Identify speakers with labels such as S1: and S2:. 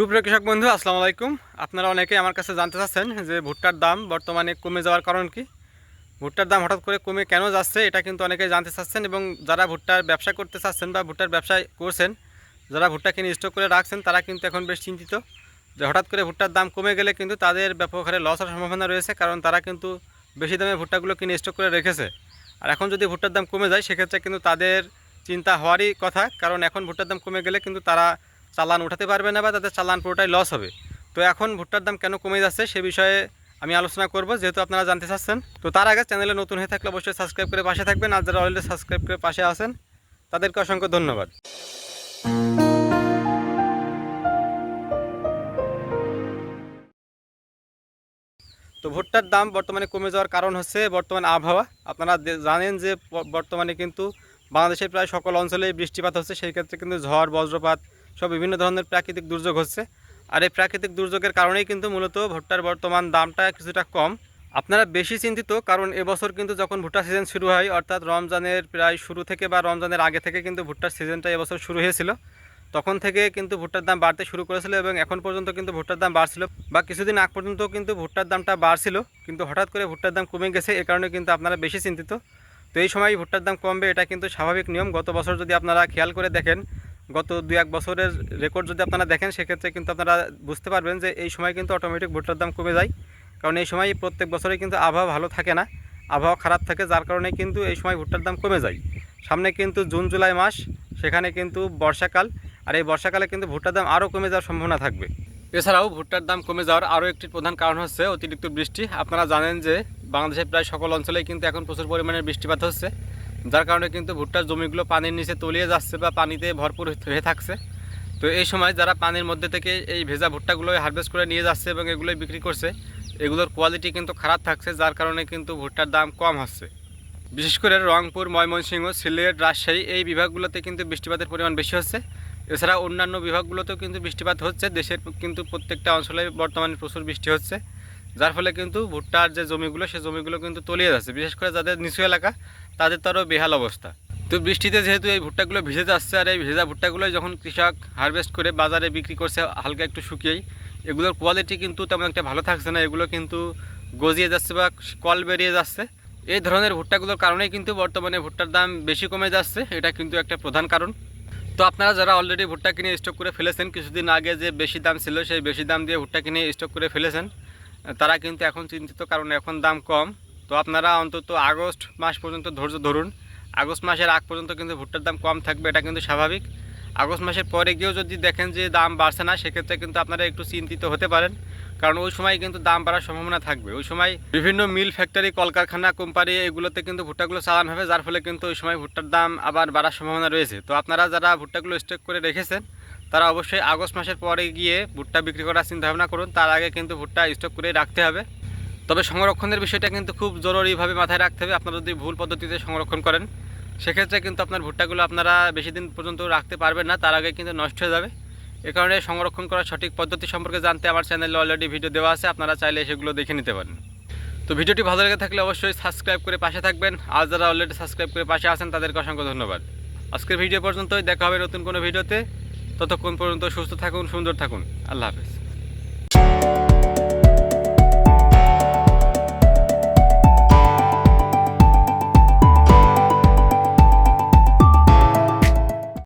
S1: সুপ্রিয় কৃষক বন্ধু, আসসালামু আলাইকুম। আপনারা অনেকেই আমার কাছে জানতে চাচ্ছেন যে ভুট্টার দাম বর্তমানে কমে যাওয়ার কারণ কি? ভুট্টার দাম হঠাৎ করে কমে কেন যাচ্ছে, এটা কিন্তু অনেকেই জানতে চাচ্ছেন এবং যারা ভুট্টার ব্যবসা করতে চাচ্ছেন বা ভুট্টার ব্যবসা করছেন, যারা ভুট্টা কিনে স্টক করে রাখছেন, তারা কিন্তু এখন বেশ চিন্তিত যে হঠাৎ করে ভুট্টার দাম কমে গেলে কিন্তু তাদের ব্যাপক হারে লস হওয়ার সম্ভাবনা রয়েছে, কারণ তারা কিন্তু বেশি দামে ভুট্টাগুলো কিনে স্টক করে রেখেছে। আর এখন যদি ভুট্টার দাম কমে যায়, সেক্ষেত্রে কিন্তু তাদের চিন্তা হওয়ারই কথা, কারণ এখন ভুট্টার দাম কমে গেলে কিন্তু তারা চালান উঠাতে পারবে না বা তাদের চালান পুরোটাই লস হবে। তো এখন ভুট্টার দাম কেন কমে যাচ্ছে সে বিষয়ে আমি আলোচনা করব, যেহেতু আপনারা জানতে চাচ্ছেন। তো তার আগে চ্যানেলে নতুন হয়ে থাকলে অবশ্যই সাবস্ক্রাইব করে পাশে থাকবেন, আর যারা অলরেডি সাবস্ক্রাইব করে পাশে আছেন, তাদেরকে অসংখ্য ধন্যবাদ। তো ভুট্টার দাম বর্তমানে কমে যাওয়ার কারণ হচ্ছে বর্তমান আবহাওয়া। আপনারা জানেন যে বর্তমানে কিন্তু বাংলাদেশের প্রায় সকল অঞ্চলেই বৃষ্টিপাত হচ্ছে, সেই ক্ষেত্রে কিন্তু ঝড়, বজ্রপাত সব বিভিন্ন ধরনের প্রাকৃতিক দুর্যোগ হচ্ছে। আর এই প্রাকৃতিক দুর্যোগের কারণেই কিন্তু মূলত ভুট্টার বর্তমান দামটা কিছুটা কম। আপনারা বেশি চিন্তিত কারণ এবছর কিন্তু যখন ভুট্টা সিজন শুরু হয়, অর্থাৎ রমজানের প্রায় শুরু থেকে বা রমজানের আগে থেকে কিন্তু ভুট্টার সিজনটা এবছর শুরু হয়েছিল। তখন থেকে কিন্তু ভুট্টার দাম বাড়তে শুরু করেছিল এবং এখন পর্যন্ত কিন্তু ভুট্টার দাম বাড়ছিল বা কিছুদিন আগ পর্যন্ত কিন্তু ভুট্টার দামটা বাড়ছিল, কিন্তু হঠাৎ করে ভুট্টার দাম কমে গেছে, এ কারণে কিন্তু আপনারা বেশি চিন্তিত। তো এই সময় ভুট্টার দাম কমবে, এটা কিন্তু স্বাভাবিক নিয়ম। গত বছর যদি আপনারা খেয়াল করে দেখেন গত দু এক বছরের রেকর্ড যদি আপনারা দেখেন, সেক্ষেত্রে কিন্তু আপনারা বুঝতে পারবেন যে এই সময় কিন্তু অটোমেটিক ভুট্টার দাম কমে যায়। কারণ এই সময় প্রত্যেক বছরে কিন্তু আবহাওয়া ভালো থাকে না। আবহাওয়া খারাপ থাকে, যার কারণে কিন্তু এই সময় ভুট্টার দাম কমে যায়। সামনে কিন্তু জুন, জুলাই মাস, সেখানে কিন্তু বর্ষাকাল, আর এই বর্ষাকালে কিন্তু ভুট্টার দাম আরও কমে যাওয়ার সম্ভাবনা থাকবে। এছাড়াও ভুট্টার দাম কমে যাওয়ার আরও একটি প্রধান কারণ হচ্ছে অতিরিক্ত বৃষ্টি। আপনারা জানেন যে বাংলাদেশের প্রায় সকল অঞ্চলেই কিন্তু এখন প্রচুর পরিমাণে বৃষ্টিপাত হচ্ছে। যার কারণে কিন্তু ভুট্টার জমিগুলো পানির নিচে তলিয়ে যাচ্ছে বা পানিতে ভরপুর হয়ে থাকছে। তো এই সময় যারা পানির মধ্যে থেকে এই ভেজা ভুট্টাগুলো হারভেস্ট করে নিয়ে যাচ্ছে এবং এগুলোই বিক্রি করছে, এগুলোর কোয়ালিটি কিন্তু খারাপ থাকছে, যার কারণে কিন্তু ভুট্টার দাম কম হচ্ছে। বিশেষ করে রংপুর, ময়মনসিংহ, সিলেট, রাজশাহী এই বিভাগগুলোতে কিন্তু বৃষ্টিপাতের পরিমাণ বেশি হচ্ছে। এছাড়া অন্যান্য বিভাগগুলোতেও কিন্তু বৃষ্টিপাত হচ্ছে। দেশের কিন্তু প্রত্যেকটা অঞ্চলে বর্তমানে প্রচুর বৃষ্টি হচ্ছে। যার ফলে কিন্তু ভুট্টার যে জমিগুলো, সে জমিগুলো কিন্তু তলিয়ে যাচ্ছে। বিশেষ করে যাদের নিচু এলাকা, তাদের তো আরও বেহাল অবস্থা। তো বৃষ্টিতে যেহেতু এই ভুট্টাগুলো ভিজে যাচ্ছে আর এই ভেজা ভুট্টাগুলো যখন কৃষক হারভেস্ট করে বাজারে বিক্রি করছে, হালকা একটু শুকিয়েই, এগুলোর কোয়ালিটি কিন্তু তেমন একটা ভালো থাকছে না। এগুলো কিন্তু গজিয়ে যাচ্ছে বা কল বেরিয়ে যাচ্ছে। এই ধরনের ভুট্টাগুলোর কারণেই কিন্তু বর্তমানে ভুট্টার দাম বেশি কমে যাচ্ছে। এটা কিন্তু একটা প্রধান কারণ। তো আপনারা যারা অলরেডি ভুট্টা কিনে স্টক করে ফেলেছেন, কিছুদিন আগে যে বেশি দাম ছিল, সেই বেশি দাম দিয়ে ভুট্টা কিনে স্টক করে ফেলেছেন। তারা কিন্তু এখন চিন্তিত কারণ এখন দাম কম। তো আপনারা অন্তত আগস্ট মাস পর্যন্ত ধৈর্য ধরুন। আগস্ট মাসের আগ পর্যন্ত কিন্তু ভুট্টার দাম কম থাকবে, এটা কিন্তু স্বাভাবিক। আগস্ট মাসের পরে গিয়েও যদি দেখেন যে দাম বাড়ছে না, সেক্ষেত্রে কিন্তু আপনারা একটু চিন্তিত হতে পারেন। কারণ ওই সময় কিন্তু দাম বাড়ার সম্ভাবনা থাকবে। ওই সময় বিভিন্ন মিল ফ্যাক্টরি, কলকারখানা, কোম্পানি এগুলোতে কিন্তু ভুট্টাগুলো চালান হবে, যার ফলে কিন্তু ওই সময় ভুট্টার দাম আবার বাড়ার সম্ভাবনা রয়েছে। তো আপনারা যারা ভুট্টাগুলো স্টক করে রেখেছেন তারা অবশ্যই আগস্ট মাসের পরে গিয়ে ভুট্টা বিক্রি করার চিন্তা ভাবনা করুন। তার আগে কিন্তু ভুট্টা স্টক করে রাখতে হবে। তবে সংরক্ষণের বিষয়টা কিন্তু খুব জরুরিভাবে মাথায় রাখতে হবে। আপনারা যদি ভুল পদ্ধতিতে সংরক্ষণ করেন, সেক্ষেত্রে কিন্তু আপনার ভুট্টাগুলো আপনারা বেশি দিন পর্যন্ত রাখতে পারবেন না। তার আগে কিন্তু নষ্ট হয়ে যাবে। এ কারণে সংরক্ষণ করার সঠিক পদ্ধতি সম্পর্কে জানতে আমার চ্যানেলে অলরেডি ভিডিও দেওয়া আছে। আপনারা চাইলে সেগুলো দেখে নিতে পারেন। তো ভিডিওটি ভালো লেগে থাকলে অবশ্যই সাবস্ক্রাইব করে পাশে থাকবেন। আর যারা অলরেডি সাবস্ক্রাইব করে পাশে আছেন, তাদেরকে অসংখ্য ধন্যবাদ। আজকের ভিডিও পর্যন্তই। দেখা হবে নতুন কোনো ভিডিওতে ততক্ষণ পর্যন্ত সুস্থ থাকুন সুন্দর থাকুন। আল্লাহ হাফেজ।